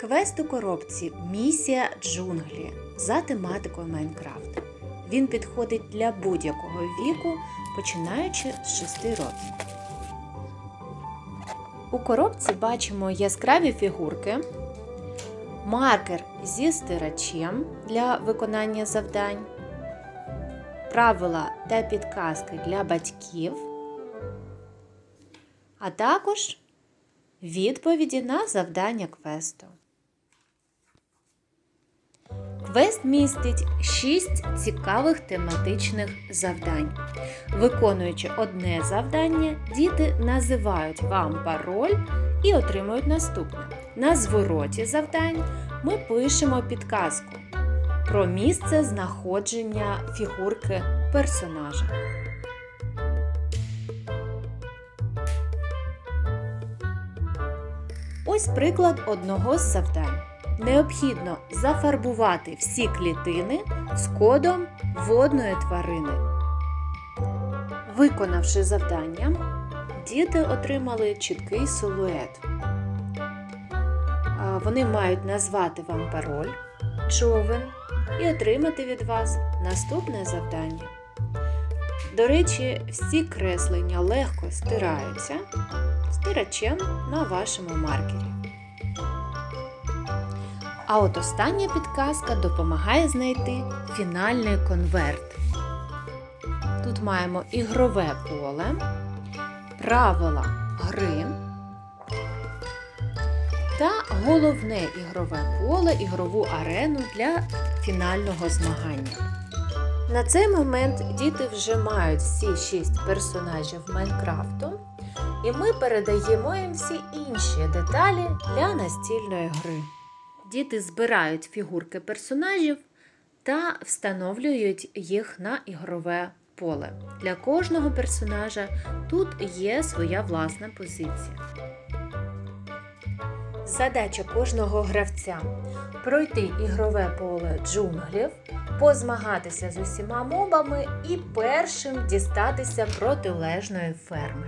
Квест у коробці Місія джунглі за тематикою Майнкрафт. Він підходить для будь-якого віку, починаючи з 6 років. У коробці бачимо яскраві фігурки, маркер зі стирачем для виконання завдань, правила та підказки для батьків, а також відповіді на завдання квесту. Квест містить 6 цікавих тематичних завдань. Виконуючи одне завдання, діти називають вам пароль і отримують наступне. На звороті завдань ми пишемо підказку про місце знаходження фігурки персонажа. Ось приклад одного з завдань. Необхідно зафарбувати всі клітини з кодом водної тварини. Виконавши завдання, діти отримали чіткий силует. Вони мають назвати вам пароль, човен і отримати від вас наступне завдання. До речі, всі креслення легко стираються стирачем на вашому маркері. А от остання підказка допомагає знайти фінальний конверт. Тут маємо ігрове поле, правила гри та головне ігрове поле, ігрову арену для фінального змагання. На цей момент діти вже мають всі шість персонажів Майнкрафту, і ми передаємо їм всі інші деталі для настільної гри. Діти збирають фігурки персонажів та встановлюють їх на ігрове поле. Для кожного персонажа тут є своя власна позиція. Задача кожного гравця пройти ігрове поле джунглів, позмагатися з усіма мобами і першим дістатися протилежної ферми.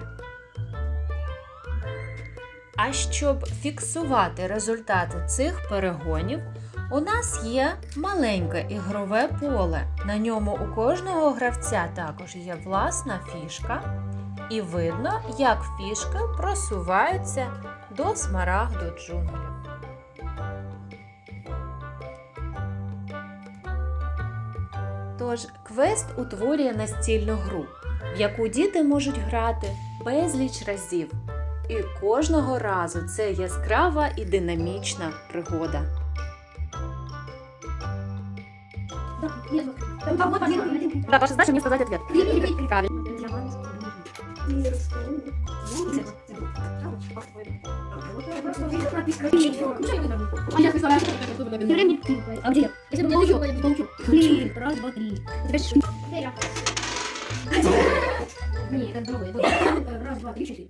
А щоб фіксувати результати цих перегонів, у нас є маленьке ігрове поле. На ньому у кожного гравця також є власна фішка, і видно, як фішки просуваються до смарагду джунглів. Тож квест утворює настільну гру, в яку діти можуть грати безліч разів. І кожного разу це яскрава і динамічна пригода. Да, ваша задача мне сказать ответ. Правильно. А где? Если бы получу, получу. Три. Раз, два, три. Нет, это другое. Раз, два, три, четыре.